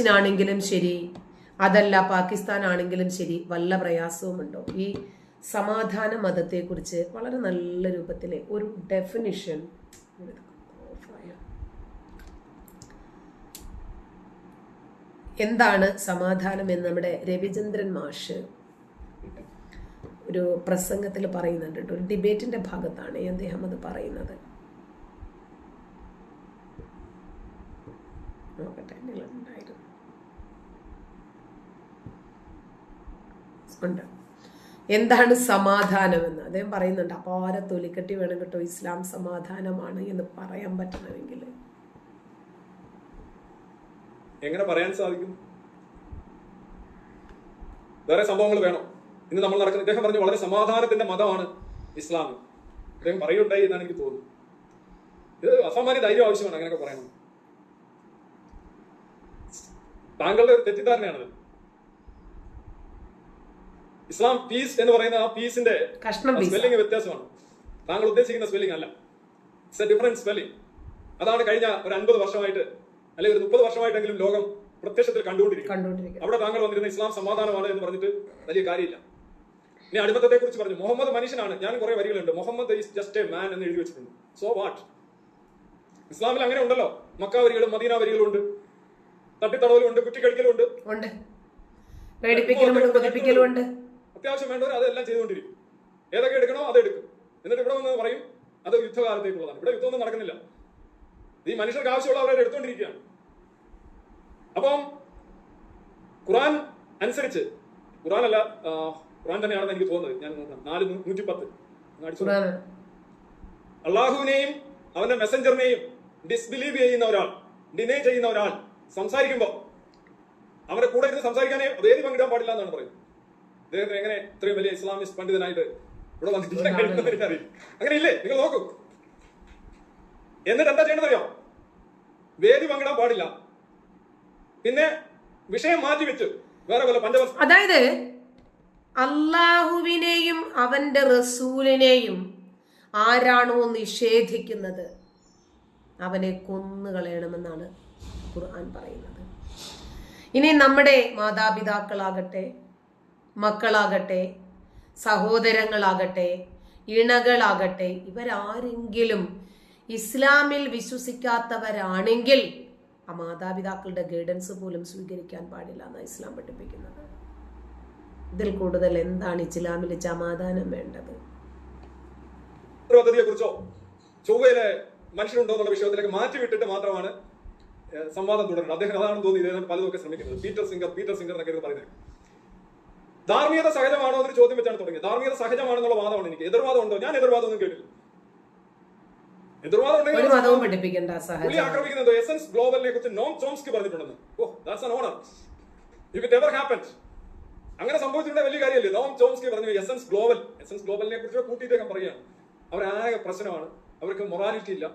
മനുഷ്യനാണെങ്കിലും ശരി അതല്ല പാകിസ്ഥാൻ ആണെങ്കിലും ശരി വല്ല പ്രയാസവുമുണ്ടോ? ഈ സമാധാന മതത്തെക്കുറിച്ച് വളരെ നല്ല രൂപത്തിൽ ഒരു ഡെഫിനിഷൻ എന്താണ് സമാധാനം എന്ന് നമ്മുടെ രവിചന്ദ്രൻ മാഷ് ഒരു പ്രസംഗത്തിൽ പറയുന്നുണ്ട് ഒരു ഡിബേറ്റിന്റെ ഭാഗത്താണ് അദ്ദേഹം അത് പറയുന്നത്. നോക്കട്ടെ ഉണ്ട് എന്താണ് സമാധാനം എന്ന്? അദ്ദേഹം പറയുന്നുണ്ട് അപാര തൊലിക്കെട്ടി വേണം കേട്ടോ ഇസ്ലാം സമാധാനമാണ് എന്ന് പറയാൻ പറ്റണമെങ്കിൽ. എങ്ങനെ പറയാൻ സാധിക്കും? വേറെ സംഭവങ്ങൾ വേണം. ഇന്ന് നമ്മൾ നടക്കുന്ന ഇദ്ദേഹം പറഞ്ഞു വളരെ സമാധാനത്തിന്റെ മതമാണ് ഇസ്ലാം. ഇദ്ദേഹം പറയുണ്ടായി എന്നാണ് എനിക്ക് തോന്നുന്നത്. ഇത് അസാമാന്യ ധൈര്യം ആവശ്യമാണ് അങ്ങനെയൊക്കെ പറയണം. താങ്കളുടെ തെറ്റിദ്ധാരണയാണ് തെറ്റിദ്ധാരണയാണത്. ഇസ്ലാം പീസ് എന്ന് പറയുന്ന ആ പീസിന്റെ സ്പെല്ലിംഗ് വ്യത്യാസമാണ്. താങ്കൾ ഉദ്ദേശിക്കുന്ന സ്പെല്ലിംഗ് അല്ല. ഇറ്റ്സ് എ ഡിഫറൻസ് സ്പെല്ലിംഗ് അതാണ് കഴിഞ്ഞ ഒരു അൻപത് വർഷമായിട്ട് അല്ലെങ്കിൽ ഒരു മുപ്പത് വർഷമായിട്ടെങ്കിലും ലോകം പ്രത്യക്ഷത്തിൽ കണ്ടുകൊണ്ടിരിക്കും അവിടെ താങ്കൾ വന്നിരുന്ന ഇസ്ലാം സമാധാനമാണ് എന്ന് പറഞ്ഞിട്ട് വലിയ കാര്യമില്ല. ഇനി അടിമത്തത്തെ കുറിച്ച് പറഞ്ഞു. മുഹമ്മദ് മനുഷ്യനാണ്. ഞാൻ കുറെ വരികളുണ്ട്. Muhammad is just a man എന്ന് എഴുതി വെച്ചിട്ടുണ്ട്. സോ വാട്ട് ഇസ്ലാമിൽ അങ്ങനെ ഉണ്ടല്ലോ. മക്ക വരികളും മദീന വരികളും ഉണ്ട്. തട്ടിത്തടവലും ഉണ്ട് കുറ്റിക്കടിക്കലും ഉണ്ട്. അത്യാവശ്യം വേണ്ടവർ അതെല്ലാം ചെയ്തുകൊണ്ടിരിക്കും. ഏതൊക്കെ എടുക്കണോ അത് എടുക്കും. എന്നിട്ട് ഇവിടെ വന്ന് പറയും അത് യുദ്ധകാലത്തേക്കുള്ളതാണ്. ഇവിടെ യുദ്ധമൊന്നും നടക്കുന്നില്ല. ഈ മനുഷ്യർക്ക് ആവശ്യമുള്ള അവരെ എടുത്തുകൊണ്ടിരിക്കുകയാണ്. അപ്പം ഖുറാൻ അനുസരിച്ച് ഖുറാൻ അല്ല ഖുറാൻ തന്നെയാണെന്ന് എനിക്ക് തോന്നുന്നത്. ഞാൻ നോക്കാം. നാല് നൂറ്റി പത്ത്. അള്ളാഹുവിനെയും അവന്റെ മെസ്സഞ്ചറിനെയും ഡിസ്ബിലീവ് ചെയ്യുന്ന ഒരാൾ ഡിനൈ ചെയ്യുന്ന ഒരാൾ സംസാരിക്കുമ്പോ അവരുടെ കൂടെ ഇരുന്ന് സംസാരിക്കാനേ വേദി പങ്കിടാൻ പാടില്ല എന്നാണ് പറയുന്നത്. അദ്ദേഹത്തിന് എങ്ങനെ ഇത്രയും വലിയ ഇസ്ലാമിസ്റ്റ് പണ്ഡിതനായിട്ട് ഇവിടെ കഴിയുമെന്ന് അങ്ങനെ ഇല്ലേ നിങ്ങൾ നോക്കൂ. എന്നിട്ട് എന്താ ചെയ്യണമെന്ന് അറിയാം? വേദി പങ്കിടാൻ പാടില്ല. പിന്നെ വിഷയം മാറ്റി വെച്ചു വേറെ പോലെ പഞ്ചവസ് അതായത് അള്ളാഹുവിനെയും അവന്റെ റസൂലിനെയും ആരാണോ നിഷേധിക്കുന്നത്? അവനെ കൊന്നുകളയണമെന്നാണ് ഖുർആൻ പറയുന്നത്. ഇനി നമ്മുടെ മാതാപിതാക്കളാകട്ടെ മക്കളാകട്ടെ സഹോദരങ്ങളാകട്ടെ ഇണകളാകട്ടെ ഇവരാരെങ്കിലും ഇസ്ലാമിൽ വിശ്വസിക്കാത്തവരാണെങ്കിൽ ആ മാതാപിതാക്കളുടെ ഗൈഡൻസ് പോലും സ്വീകരിക്കാൻ പാടില്ല എന്നാണ് ഇസ്ലാം പഠിപ്പിക്കുന്നത്. ഇതിൽ കൂടുതൽ എന്താണ് ഇസ്ലാമിൽ സമാധാനം വേണ്ടത്? കുറിച്ചോ ചൊവ്വയിലെ മനുഷ്യരുണ്ടോ എന്നുള്ള വിഷയത്തിലേക്ക് മാറ്റി വിട്ടിട്ട് മാത്രമാണ് സംവാദം തുടരുന്നത്. അദ്ദേഹം അതാണ് തോന്നി പലതൊക്കെ ശ്രമിക്കുന്നത്. പീറ്റർ സിംഗർ പീറ്റർ സിംഗർ എന്നൊക്കെ പറയുന്നത്. ധാർമ്മികത സഹജമാണോ എന്നൊരു ചോദ്യം വെച്ചാണ് തുടങ്ങിയത്. ധാർമ്മികത സഹജമാണെന്നുള്ള വാദമാണ് എനിക്ക്. എതിർവാദം ഉണ്ടോ? ഞാൻ എതിർവാദം ഒന്നും കേട്ടില്ല എതിർവാദം ഉണ്ടെങ്കിൽ ആക്രമിക്കുന്നത് എസൻസ് ഗ്ലോബലിനെ കുറിച്ച് നോം ചോംസ്കി പറഞ്ഞിട്ടുണ്ടെന്ന്. ഓ that's an honour if it ever happened അങ്ങനെ സംഭവിച്ചിട്ടുള്ള വലിയ കാര്യമല്ലേ? നോം ചോംസ്കി പറഞ്ഞു എസൻസ് ഗ്ലോബൽ എസൻസ് ഗ്ലോബലിനെ കുറിച്ച് കൂട്ടി ഇദ്ദേഹം പറയുകയാണ്. അവരാകെ പ്രശ്നമാണ്. അവർക്ക് മൊറാലിറ്റി ഇല്ല.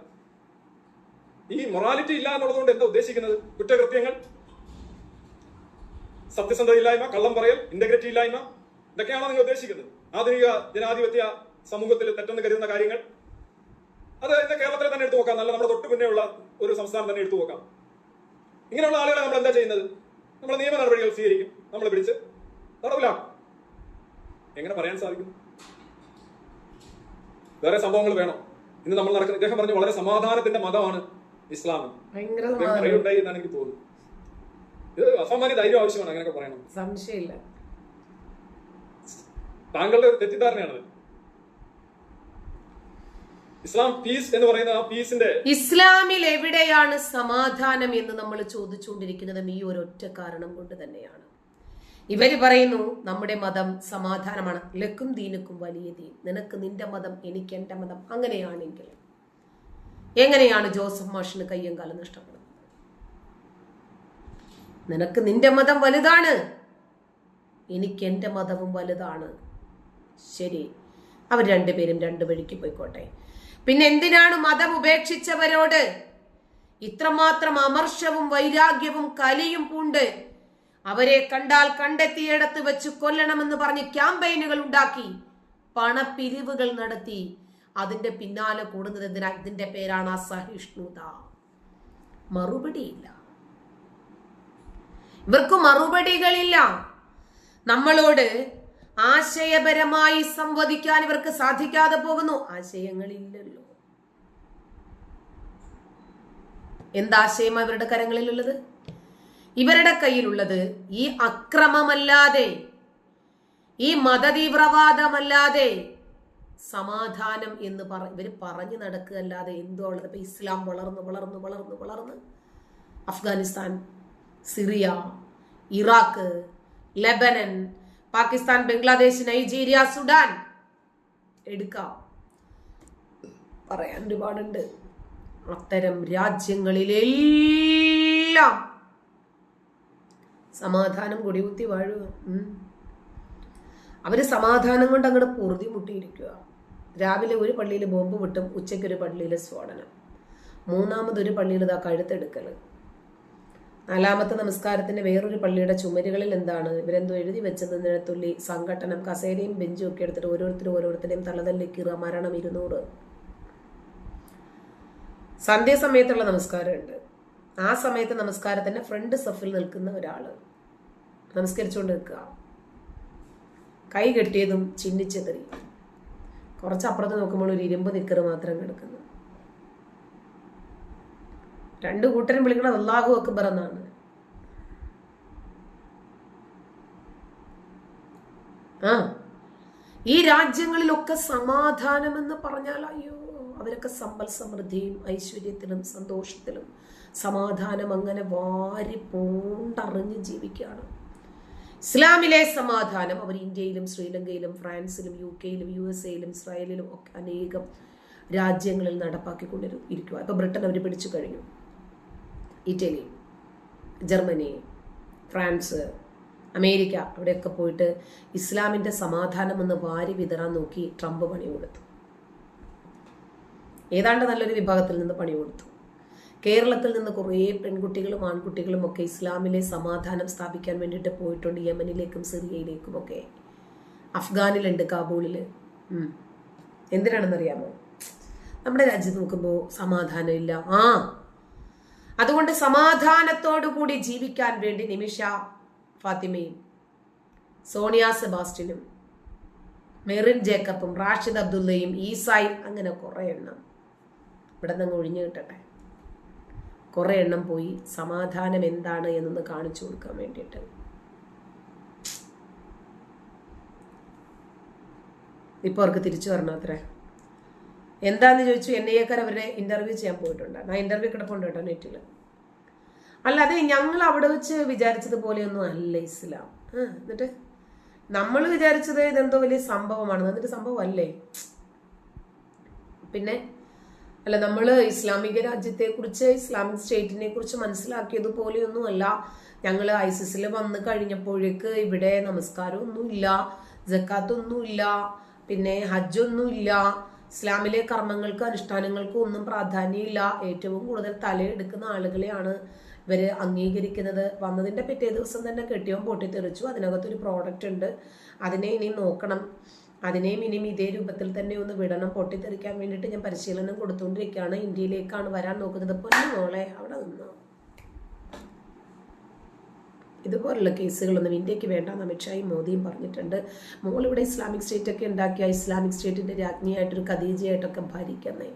ഈ മൊറാലിറ്റി ഇല്ല എന്നുള്ളതുകൊണ്ട് എന്താ ഉദ്ദേശിക്കുന്നത്? കുറ്റകൃത്യങ്ങൾ. സത്യസന്ധത ഇല്ലായ്മ കള്ളം പറയൽ ഇന്റഗ്രിറ്റി ഇല്ലായ്മ ഇതൊക്കെയാണോ നിങ്ങൾ ഉദ്ദേശിക്കുന്നത്? ആധുനിക ജനാധിപത്യ സമൂഹത്തിൽ തെറ്റെന്ന് കരുതുന്ന കാര്യങ്ങൾ? അത് ഇന്ന് കേരളത്തിലെ തന്നെ എടുത്തു നോക്കാം. നല്ല നമ്മുടെ തൊട്ട് പിന്നെയുള്ള ഒരു സംസ്ഥാനം തന്നെ എടുത്തു നോക്കാം. ഇങ്ങനെയുള്ള ആളുകളെ നമ്മൾ എന്താ ചെയ്യുന്നത്? നമ്മൾ നിയമ നടപടികൾ സ്വീകരിക്കും. നമ്മൾ പിടിച്ച് തടവിലാക്കും എങ്ങനെ പറയാൻ സാധിക്കും? വേറെ സംഭവങ്ങൾ വേണം? ഇന്ന് നമ്മൾ നടക്കുന്ന ഇദ്ദേഹം പറഞ്ഞു വളരെ സമാധാനത്തിന്റെ മതമാണ് ഇസ്ലാം. പറയുണ്ടായി എന്നാണ് എനിക്ക് തോന്നുന്നത്. ഇത് അസാമാന്യ ധൈര്യം ആവശ്യമാണ് അങ്ങനെയൊക്കെ പറയണം. സംശയമില്ല. താങ്കളുടെ ഒരു തെറ്റിദ്ധാരണയാണത്. ഇസ്ലാം പീസ് എന്ന് പറയുന്ന ആ പീസിന്റെ ഇസ്ലാമിൽ എവിടെയാണ് സമാധാനം എന്ന് നമ്മൾ ചോദിച്ചുകൊണ്ടിരിക്കുന്നതും ഈ ഒരു ഒറ്റ കാരണം കൊണ്ട് തന്നെയാണ്. ഇവർ പറയുന്നു നമ്മുടെ മതം സമാധാനമാണ്. ലക്കും ദീനക്കും വലിയ ദീൻ. നിനക്ക് നിന്റെ മതം എനിക്ക് എന്റെ മതം അങ്ങനെയാണെങ്കിൽ. എങ്ങനെയാണ് ജോസഫ് മാഷിന് കയ്യും കാലം നഷ്ടപ്പെടുന്നത്? നിനക്ക് നിന്റെ മതം വലുതാണ്. എനിക്ക് എന്റെ മതവും വലുതാണ്. ശരി. അവർ രണ്ടുപേരും രണ്ടു വഴിക്ക് പോയിക്കോട്ടെ. പിന്നെ എന്തിനാണ് മതം ഉപേക്ഷിച്ചവരോട് ഇത്രമാത്രം അമർഷവും വൈരാഗ്യവും കലിയും പൂണ്ട് അവരെ കണ്ടാൽ കണ്ടെത്തിയിടത്ത് വെച്ച് കൊല്ലണമെന്ന് പറഞ്ഞ് ക്യാമ്പയിനുകൾ ഉണ്ടാക്കി പണപ്പിരിവുകൾ നടത്തി അതിന്റെ പിന്നാലെ കൂടുന്നത് എന്തിനാ? ഇതിന്റെ പേരാണ് അസഹിഷ്ണുത. മറുപടിയില്ല. ഇവർക്ക് മറുപടികളില്ല. നമ്മളോട് ആശയപരമായി സംവദിക്കാൻ ഇവർക്ക് സാധിക്കാതെ പോകുന്നു. ആശയങ്ങളില്ലല്ലോ. എന്താശയം ഇവരുടെ കരങ്ങളിലുള്ളത്? ഇവരുടെ കയ്യിലുള്ളത് ഈ അക്രമമല്ലാതെ ഈ മതതീവ്രവാദമല്ലാതെ സമാധാനം എന്ന് പറ ഇവർ പറഞ്ഞു നടക്കുകയല്ലാതെ എന്തോ ഉള്ളത്? ഇപ്പൊ ഇസ്ലാം വളർന്ന് വളർന്ന് വളർന്ന് വളർന്ന് Afghanistan Syria Iraq Lebanon Pakistan Bangladesh Nigeria Sudan. എടുക്കാം. പറയാൻ ഒരുപാടുണ്ട്. അത്തരം രാജ്യങ്ങളിലെല്ലാം സമാധാനം കൊടികുത്തി വാഴുക. അവർ സമാധാനം കൊണ്ട് അങ്ങോട്ട് പൊറുതി മുട്ടിയിരിക്കുക. രാവിലെ ഒരു പള്ളിയിൽ ബോംബ് വിട്ടും ഉച്ചയ്ക്ക് ഒരു പള്ളിയിൽ സ്ഫോടനം. മൂന്നാമതൊരു പള്ളിയിൽ ഇതാ കഴുത്തെടുക്കൽ നാലാമത്തെ നമസ്കാരത്തിന്റെ വേറൊരു പള്ളിയുടെ ചുമരുകളിൽ എന്താണ്? ഇവരെന്തോ എഴുതി വെച്ചതിനെ തുള്ളി സംഘടനം കസേരയും ബെഞ്ചും ഒക്കെ എടുത്തിട്ട് ഓരോരുത്തരും ഓരോരുത്തരെയും തള്ളതല്ലി കീറ മരണം ഇരുന്നൂറ്. സന്ധ്യാസമയത്തുള്ള നമസ്കാരമുണ്ട്. ആ സമയത്ത് നമസ്കാരത്തിന്റെ ഫ്രണ്ട് സഫിൽ നിൽക്കുന്ന ഒരാൾ നമസ്കരിച്ചുകൊണ്ട് നിൽക്കുക. കൈ കെട്ടിയതും ചിന്നിച്ചെതറി കുറച്ചപ്പുറത്ത് നോക്കുമ്പോൾ ഒരു ഇരുമ്പ് നിക്കറ് മാത്രം കിടക്കുന്നു. രണ്ടു കൂട്ടരും വിളിക്കണത് അള്ളാഹു അക്ബർ എന്നാണ്. ആ ഈ രാജ്യങ്ങളിലൊക്കെ സമാധാനം എന്ന് പറഞ്ഞാൽ അയ്യോ അവരൊക്കെ സമ്പൽ സമൃദ്ധിയും ഐശ്വര്യത്തിലും സന്തോഷത്തിലും സമാധാനം അങ്ങനെ വാരി പൂണ്ടറിഞ്ഞ് ജീവിക്കുകയാണ്. ഇസ്ലാമിലെ സമാധാനം അവർ ഇന്ത്യയിലും ശ്രീലങ്കയിലും ഫ്രാൻസിലും യു കെയിലും യു എസ് എയിലും ഇസ്രായേലിലും ഒക്കെ അനേകം രാജ്യങ്ങളിൽ നടപ്പാക്കിക്കൊണ്ടിരിക്കുക ഇപ്പൊ ബ്രിട്ടൻ അവർ പിടിച്ചു കഴിഞ്ഞു. ഇറ്റലി ജർമ്മനി ഫ്രാൻസ് അമേരിക്ക അവിടെയൊക്കെ പോയിട്ട് ഇസ്ലാമിന്റെ സമാധാനം എന്ന് വാരി വിതറാൻ നോക്കി ട്രംപ് പണി കൊടുത്തു. ഏതാണ്ട് നല്ലൊരു വിഭാഗത്തിൽ നിന്ന് പണി കൊടുത്തു. കേരളത്തിൽ നിന്ന് കുറേ പെൺകുട്ടികളും ആൺകുട്ടികളും ഒക്കെ ഇസ്ലാമിലെ സമാധാനം സ്ഥാപിക്കാൻ വേണ്ടിയിട്ട് പോയിട്ടുണ്ട് യമനിലേക്കും സിറിയയിലേക്കും ഒക്കെ അഫ്ഗാനിലുണ്ട് കാബൂളിൽ. എന്തിനാണെന്നറിയാമോ? നമ്മുടെ രാജ്യത്ത് നോക്കുമ്പോൾ സമാധാനമില്ല. ആ അതുകൊണ്ട് സമാധാനത്തോടു കൂടി ജീവിക്കാൻ വേണ്ടി നിമിഷ ഫാത്തിമയും സോണിയ സെബാസ്റ്റിനും മെറിൻ ജേക്കബും റാഷിദ് അബ്ദുള്ളയും ഈസായും അങ്ങനെ കുറേ എണ്ണം. ഇവിടെ നിന്ന് ഒഴിഞ്ഞു കിട്ടട്ടെ. കുറേ എണ്ണം പോയി സമാധാനം എന്താണ് എന്നൊന്ന് കാണിച്ചു കൊടുക്കാൻ വേണ്ടിയിട്ട്. ഇപ്പോൾ അവർക്ക് തിരിച്ചു വരണം അത്രേ? എന്താന്ന് ചോദിച്ചു എൻ ഐ എക്കാർ അവരെ ഇന്റർവ്യൂ ചെയ്യാൻ പോയിട്ടുണ്ട്. ഞാൻ ഇന്റർവ്യൂ കിടപ്പുണ്ട് കേട്ടോ നെറ്റിൽ അല്ല അതെ ഞങ്ങൾ അവിടെ വെച്ച് വിചാരിച്ചതുപോലെയൊന്നും അല്ല ഇസ്ലാം. എന്നിട്ട് നമ്മൾ വിചാരിച്ചത് ഇതെന്തോ വലിയ സംഭവമാണ്. എന്നിട്ട് സംഭവം അല്ലേ പിന്നെ അല്ല നമ്മൾ ഇസ്ലാമിക രാജ്യത്തെ കുറിച്ച് ഇസ്ലാമിക് സ്റ്റേറ്റിനെ കുറിച്ച് മനസ്സിലാക്കിയത് പോലെയൊന്നും അല്ല. ഞങ്ങൾ ഐസിസിൽ വന്ന് കഴിഞ്ഞപ്പോഴേക്ക് ഇവിടെ നമസ്കാരമൊന്നുമില്ല ജക്കാത്തൊന്നുമില്ല പിന്നെ ഹജ്ജൊന്നുമില്ല ഇസ്ലാമിലെ കർമ്മങ്ങൾക്ക് അനുഷ്ഠാനങ്ങൾക്കും ഒന്നും പ്രാധാന്യമില്ല. ഏറ്റവും കൂടുതൽ തലയെടുക്കുന്ന ആളുകളെയാണ് ഇവർ അംഗീകരിക്കുന്നത്. വന്നതിന്റെ പിറ്റേ ദിവസം തന്നെ കെട്ടിയവൻ പൊട്ടിത്തെറിച്ചു. അതിനകത്തൊരു പ്രോഡക്റ്റ് ഉണ്ട്. അതിനെ ഇനി നോക്കണം. അതിനെയും ഇനിയും ഇതേ രൂപത്തിൽ തന്നെ ഒന്ന് വിടണം. പൊട്ടിത്തെറിക്കാൻ വേണ്ടിയിട്ട് ഞാൻ പരിശീലനം കൊടുത്തുകൊണ്ടിരിക്കുകയാണ്. ഇന്ത്യയിലേക്കാണ് വരാൻ നോക്കുന്നത്. പൊന്നു മോളെ അവിടെ നിന്നോ? ഇതുപോലുള്ള കേസുകളൊന്നും ഇന്ത്യയ്ക്ക് വേണ്ടെന്ന് അമിത്ഷായും മോദിയും പറഞ്ഞിട്ടുണ്ട്. മോളിവിടെ ഇസ്ലാമിക് സ്റ്റേറ്റ് ഒക്കെ ഉണ്ടാക്കിയ ഇസ്ലാമിക് സ്റ്റേറ്റിന്റെ രാജ്ഞിയായിട്ടൊരു ഖദീജയായിട്ടൊക്കെ ഭരിക്കുന്നേ.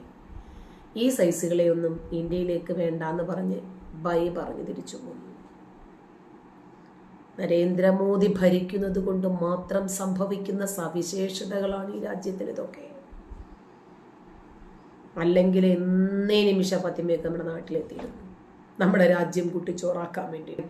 ഈ സൈസുകളെ ഒന്നും ഇന്ത്യയിലേക്ക് വേണ്ടാന്ന് പറഞ്ഞ് ബൈ പറഞ്ഞ് തിരിച്ചു പോന്നു. നരേന്ദ്രമോദി ഭരിക്കുന്നത് കൊണ്ട് മാത്രം സംഭവിക്കുന്ന സവിശേഷതകളാണ് ഈ രാജ്യത്തിന് ഇതൊക്കെ അല്ലെങ്കിൽ എന്നേ നിമിഷ പത്തിമയൊക്കെ നമ്മുടെ നാട്ടിലെത്തിയിരുന്നു. നമ്മുടെ രാജ്യം കുട്ടിച്ചോറാക്കാൻ വേണ്ടിയിട്ട്